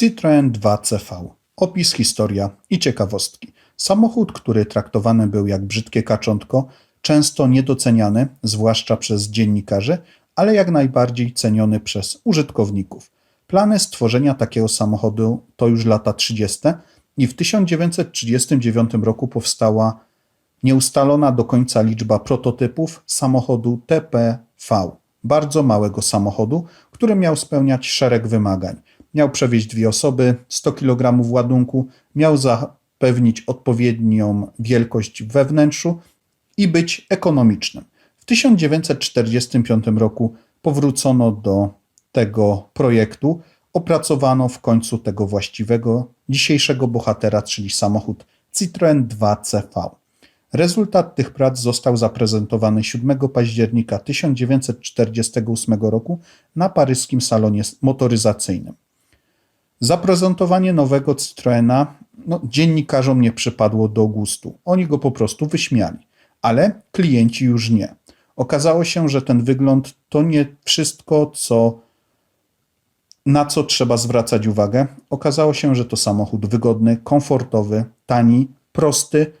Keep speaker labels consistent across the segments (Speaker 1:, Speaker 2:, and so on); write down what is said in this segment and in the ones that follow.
Speaker 1: Citroën 2CV. Opis, historia i ciekawostki. Samochód, który traktowany był jak brzydkie kaczątko, często niedoceniany, zwłaszcza przez dziennikarzy, ale jak najbardziej ceniony przez użytkowników. Plany stworzenia takiego samochodu to już lata 30. i w 1939 roku powstała nieustalona do końca liczba prototypów samochodu TPV, bardzo małego samochodu, który miał spełniać szereg wymagań. Miał przewieźć dwie osoby, 100 kg ładunku, miał zapewnić odpowiednią wielkość we wnętrzu i być ekonomicznym. W 1945 roku powrócono do tego projektu, opracowano w końcu tego właściwego dzisiejszego bohatera, czyli samochód Citroën 2CV. Rezultat tych prac został zaprezentowany 7 października 1948 roku na paryskim salonie motoryzacyjnym. Zaprezentowanie nowego Citroena no, dziennikarzom nie przypadło do gustu. Oni go po prostu wyśmiali, ale klienci już nie. Okazało się, że ten wygląd to nie wszystko, co, na co trzeba zwracać uwagę. Okazało się, że to samochód wygodny, komfortowy, tani, prosty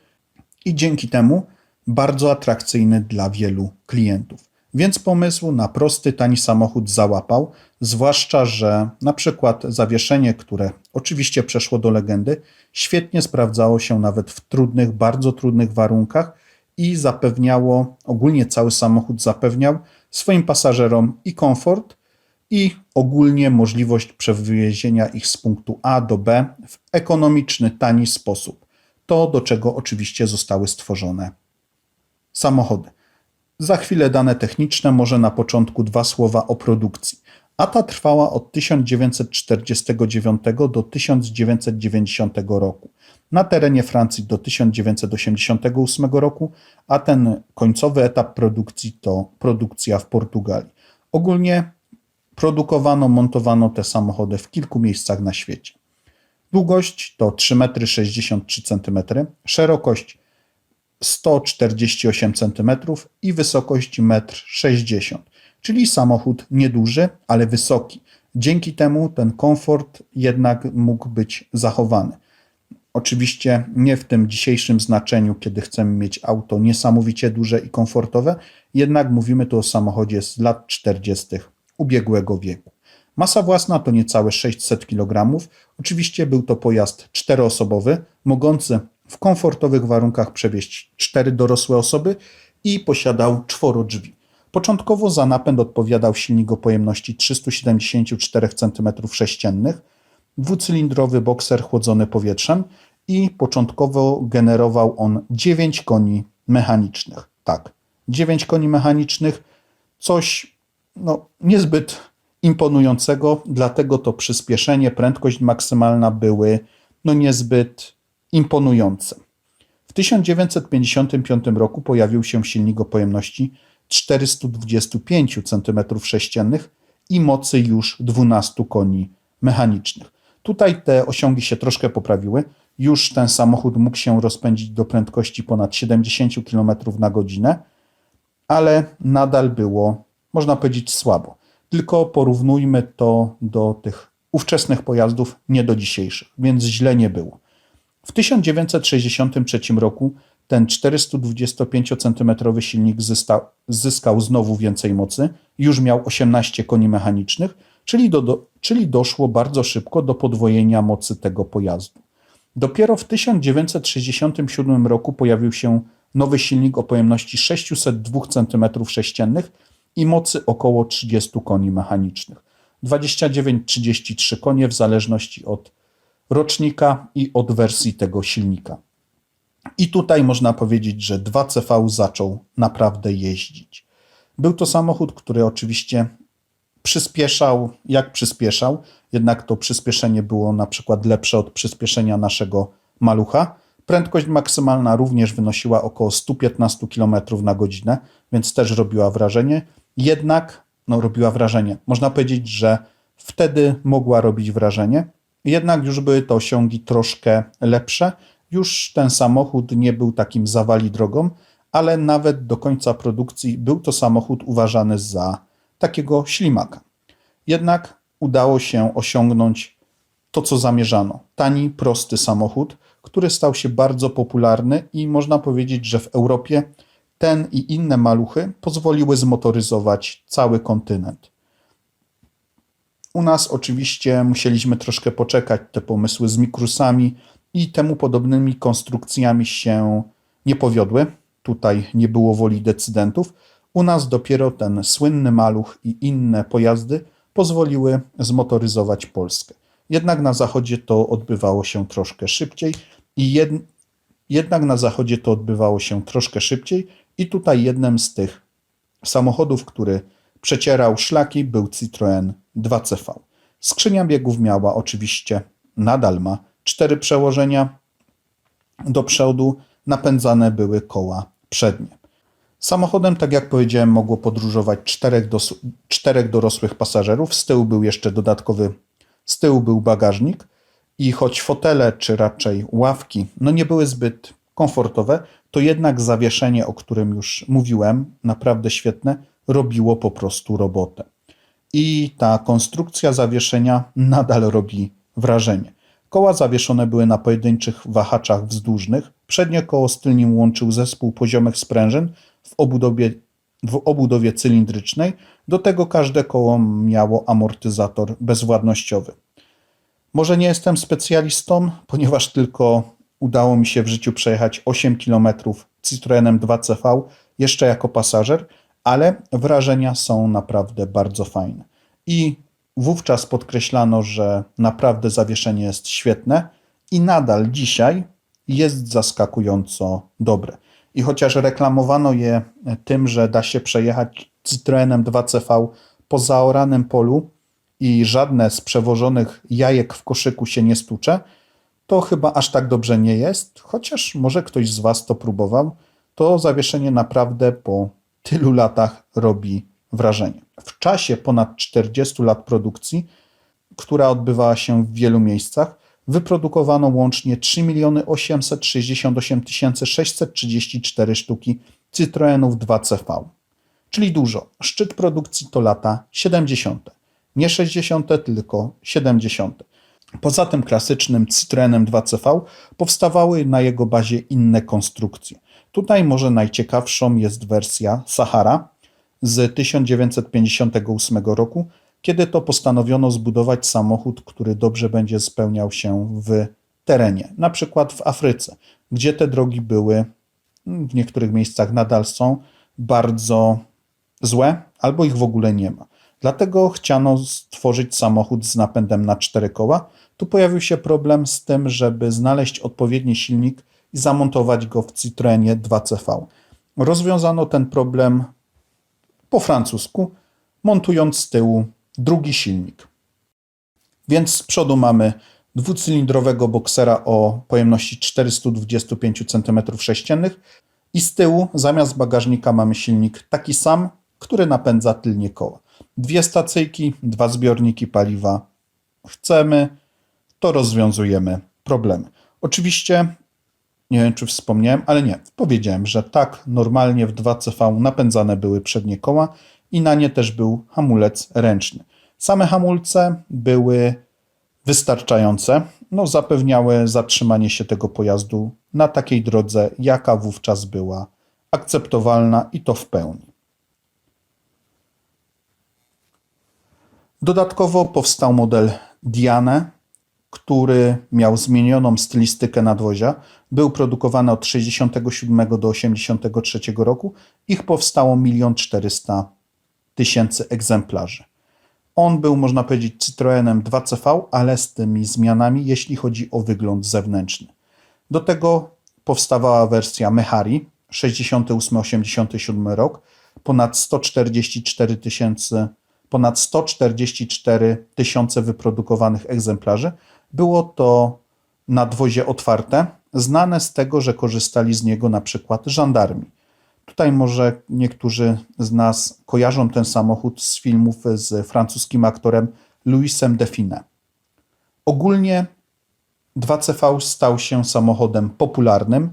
Speaker 1: i dzięki temu bardzo atrakcyjny dla wielu klientów. Więc pomysł na prosty, tani samochód załapał, zwłaszcza, że na przykład zawieszenie, które oczywiście przeszło do legendy, świetnie sprawdzało się nawet w trudnych, bardzo trudnych warunkach i zapewniało, ogólnie cały samochód zapewniał swoim pasażerom i komfort, i ogólnie możliwość przewiezienia ich z punktu A do B w ekonomiczny, tani sposób. To, do czego oczywiście zostały stworzone samochody. Za chwilę dane techniczne, może na początku dwa słowa o produkcji. A ta trwała od 1949 do 1990 roku. Na terenie Francji do 1988 roku, a ten końcowy etap produkcji to produkcja w Portugalii. Ogólnie produkowano, montowano te samochody w kilku miejscach na świecie. Długość to 3,63 m, szerokość 148 cm i wysokość 1,60 m, czyli samochód nieduży, ale wysoki. Dzięki temu ten komfort jednak mógł być zachowany. Oczywiście nie w tym dzisiejszym znaczeniu, kiedy chcemy mieć auto niesamowicie duże i komfortowe, jednak mówimy tu o samochodzie z lat 40. ubiegłego wieku. Masa własna to niecałe 600 kg. Oczywiście był to pojazd czteroosobowy, mogący w komfortowych warunkach przewieźć cztery dorosłe osoby i posiadał czworo drzwi. Początkowo za napęd odpowiadał silnik o pojemności 374 cm3, dwucylindrowy bokser chłodzony powietrzem i początkowo generował on 9 koni mechanicznych. Tak, 9 koni mechanicznych, coś no, niezbyt imponującego, dlatego to przyspieszenie, prędkość maksymalna były no, niezbyt imponujące. W 1955 roku pojawił się silnik o pojemności 425 cm3 i mocy już 12 koni mechanicznych. Tutaj te osiągi się troszkę poprawiły. Już ten samochód mógł się rozpędzić do prędkości ponad 70 km na godzinę, ale nadal było, można powiedzieć, słabo. Tylko porównujmy to do tych ówczesnych pojazdów, nie do dzisiejszych, więc źle nie było. W 1963 roku ten 425 cm silnik zyskał, zyskał znowu więcej mocy, już miał 18 koni mechanicznych, czyli, do, do, czyli doszło bardzo szybko do podwojenia mocy tego pojazdu. Dopiero w 1967 roku pojawił się nowy silnik o pojemności 602 cm3 i mocy około 30 koni mechanicznych. 29-33 konie w zależności od rocznika i od wersji tego silnika. I tutaj można powiedzieć, że 2CV zaczął naprawdę jeździć. Był to samochód, który oczywiście przyspieszał, jak przyspieszał, jednak to przyspieszenie było na przykład lepsze od przyspieszenia naszego malucha. Prędkość maksymalna również wynosiła około 115 km na godzinę, więc też robiła wrażenie. Jednak no, robiła wrażenie. Można powiedzieć, że wtedy mogła robić wrażenie, jednak już były to osiągi troszkę lepsze. Już ten samochód nie był takim zawali drogą, ale nawet do końca produkcji był to samochód uważany za takiego ślimaka. Jednak udało się osiągnąć to, co zamierzano. Tani, prosty samochód, który stał się bardzo popularny i można powiedzieć, że w Europie ten i inne maluchy pozwoliły zmotoryzować cały kontynent. U nas oczywiście musieliśmy troszkę poczekać. Te pomysły z mikrusami i temu podobnymi konstrukcjami się nie powiodły. Tutaj nie było woli decydentów. U nas dopiero ten słynny maluch i inne pojazdy pozwoliły zmotoryzować Polskę. Jednak na zachodzie to odbywało się troszkę szybciej i jed... jednak na zachodzie to odbywało się troszkę szybciej i tutaj jednym z tych samochodów, który przecierał szlaki był Citroën 2CV. Skrzynia biegów miała oczywiście, nadal ma, cztery przełożenia do przodu, napędzane były koła przednie. Samochodem, tak jak powiedziałem, mogło podróżować czterech, dos- czterech dorosłych pasażerów. Z tyłu był jeszcze dodatkowy, z tyłu był bagażnik i choć fotele, czy raczej ławki, no nie były zbyt komfortowe, to jednak zawieszenie, o którym już mówiłem, naprawdę świetne, robiło po prostu robotę. I ta konstrukcja zawieszenia nadal robi wrażenie. Koła zawieszone były na pojedynczych wahaczach wzdłużnych. Przednie koło z tylnym łączył zespół poziomych sprężyn w obudowie, w obudowie cylindrycznej. Do tego każde koło miało amortyzator bezwładnościowy. Może nie jestem specjalistą, ponieważ tylko udało mi się w życiu przejechać 8 km Citroenem 2CV jeszcze jako pasażer, ale wrażenia są naprawdę bardzo fajne. I wówczas podkreślano, że naprawdę zawieszenie jest świetne i nadal dzisiaj jest zaskakująco dobre. I chociaż reklamowano je tym, że da się przejechać Citroenem 2CV po zaoranym polu i żadne z przewożonych jajek w koszyku się nie stucze, to chyba aż tak dobrze nie jest, chociaż może ktoś z Was to próbował, to zawieszenie naprawdę po tylu latach robi wrażenie. W czasie ponad 40 lat produkcji, która odbywała się w wielu miejscach, wyprodukowano łącznie 3 868 634 sztuki Citroenów 2CV, czyli dużo. Szczyt produkcji to lata 70. Nie 60, tylko 70. Poza tym klasycznym Citroenem 2CV powstawały na jego bazie inne konstrukcje. Tutaj może najciekawszą jest wersja Sahara z 1958 roku, kiedy to postanowiono zbudować samochód, który dobrze będzie spełniał się w terenie, na przykład w Afryce, gdzie te drogi były w niektórych miejscach nadal są bardzo złe, albo ich w ogóle nie ma. Dlatego chciano stworzyć samochód z napędem na cztery koła. Tu pojawił się problem z tym, żeby znaleźć odpowiedni silnik i zamontować go w Citroenie 2CV. Rozwiązano ten problem po francusku, montując z tyłu drugi silnik. Więc z przodu mamy dwucylindrowego boksera o pojemności 425 cm3 i z tyłu zamiast bagażnika mamy silnik taki sam, który napędza tylnie koła. Dwie stacyjki, dwa zbiorniki paliwa. Chcemy, to rozwiązujemy problemy. Oczywiście, nie wiem czy wspomniałem, ale nie, powiedziałem, że tak, normalnie w 2CV napędzane były przednie koła i na nie też był hamulec ręczny. Same hamulce były wystarczające, no, zapewniały zatrzymanie się tego pojazdu na takiej drodze, jaka wówczas była akceptowalna i to w pełni. Dodatkowo powstał model Diane, który miał zmienioną stylistykę nadwozia. Był produkowany od 67 do 83 roku. Ich powstało 1 400 tysięcy egzemplarzy. On był, można powiedzieć, Citroenem 2CV, ale z tymi zmianami, jeśli chodzi o wygląd zewnętrzny. Do tego powstawała wersja Mehari 68-87 rok, ponad 144 tysięcy ponad 144 tysiące wyprodukowanych egzemplarzy. Było to nadwozie otwarte, znane z tego, że korzystali z niego na przykład żandarmi. Tutaj może niektórzy z nas kojarzą ten samochód z filmów z francuskim aktorem Louisem Define. Ogólnie 2CV stał się samochodem popularnym,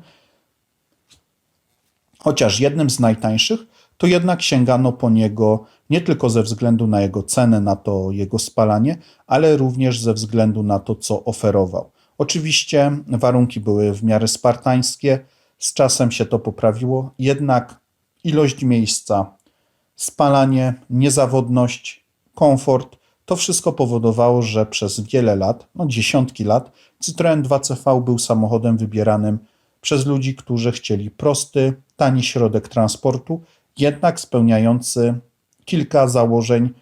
Speaker 1: chociaż jednym z najtańszych, to jednak sięgano po niego nie tylko ze względu na jego cenę, na to jego spalanie, ale również ze względu na to, co oferował. Oczywiście warunki były w miarę spartańskie, z czasem się to poprawiło, jednak ilość miejsca, spalanie, niezawodność, komfort to wszystko powodowało, że przez wiele lat, no dziesiątki lat, Citroen 2CV był samochodem wybieranym przez ludzi, którzy chcieli prosty, tani środek transportu, jednak spełniający kilka założeń,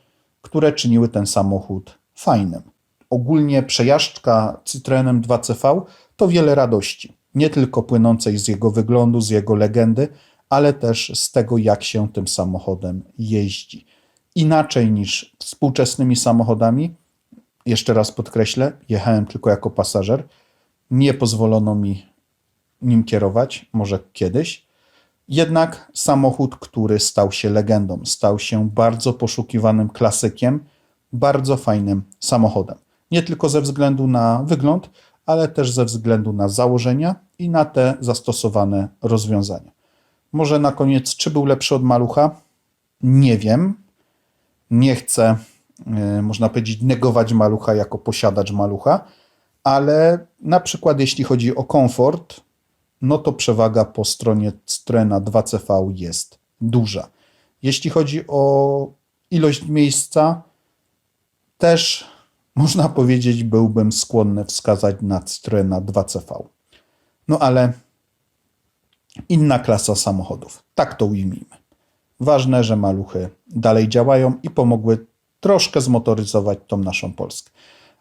Speaker 1: które czyniły ten samochód fajnym. Ogólnie przejażdżka Citroenem 2CV to wiele radości, nie tylko płynącej z jego wyglądu, z jego legendy, ale też z tego, jak się tym samochodem jeździ. Inaczej niż współczesnymi samochodami, jeszcze raz podkreślę, jechałem tylko jako pasażer, nie pozwolono mi nim kierować, może kiedyś. Jednak samochód, który stał się legendą, stał się bardzo poszukiwanym klasykiem, bardzo fajnym samochodem. Nie tylko ze względu na wygląd, ale też ze względu na założenia i na te zastosowane rozwiązania. Może na koniec, czy był lepszy od malucha? Nie wiem. Nie chcę, yy, można powiedzieć, negować malucha jako posiadacz malucha, ale na przykład jeśli chodzi o komfort, no to przewaga po stronie Citroena 2CV jest duża. Jeśli chodzi o ilość miejsca, też można powiedzieć, byłbym skłonny wskazać na Citroena 2CV. No ale inna klasa samochodów. Tak to ujmijmy. Ważne, że maluchy dalej działają i pomogły troszkę zmotoryzować tą naszą Polskę.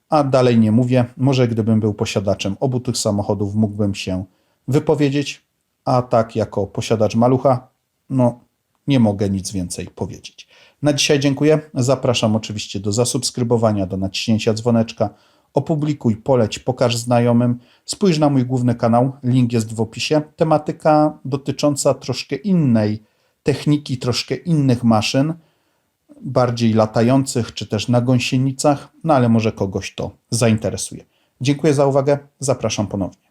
Speaker 1: A dalej nie mówię, może gdybym był posiadaczem obu tych samochodów, mógłbym się wypowiedzieć, a tak jako posiadacz malucha, no nie mogę nic więcej powiedzieć. Na dzisiaj dziękuję. Zapraszam oczywiście do zasubskrybowania, do naciśnięcia dzwoneczka. Opublikuj, poleć, pokaż znajomym. Spójrz na mój główny kanał, link jest w opisie. Tematyka dotycząca troszkę innej techniki, troszkę innych maszyn, bardziej latających czy też na gąsienicach, no ale może kogoś to zainteresuje. Dziękuję za uwagę, zapraszam ponownie.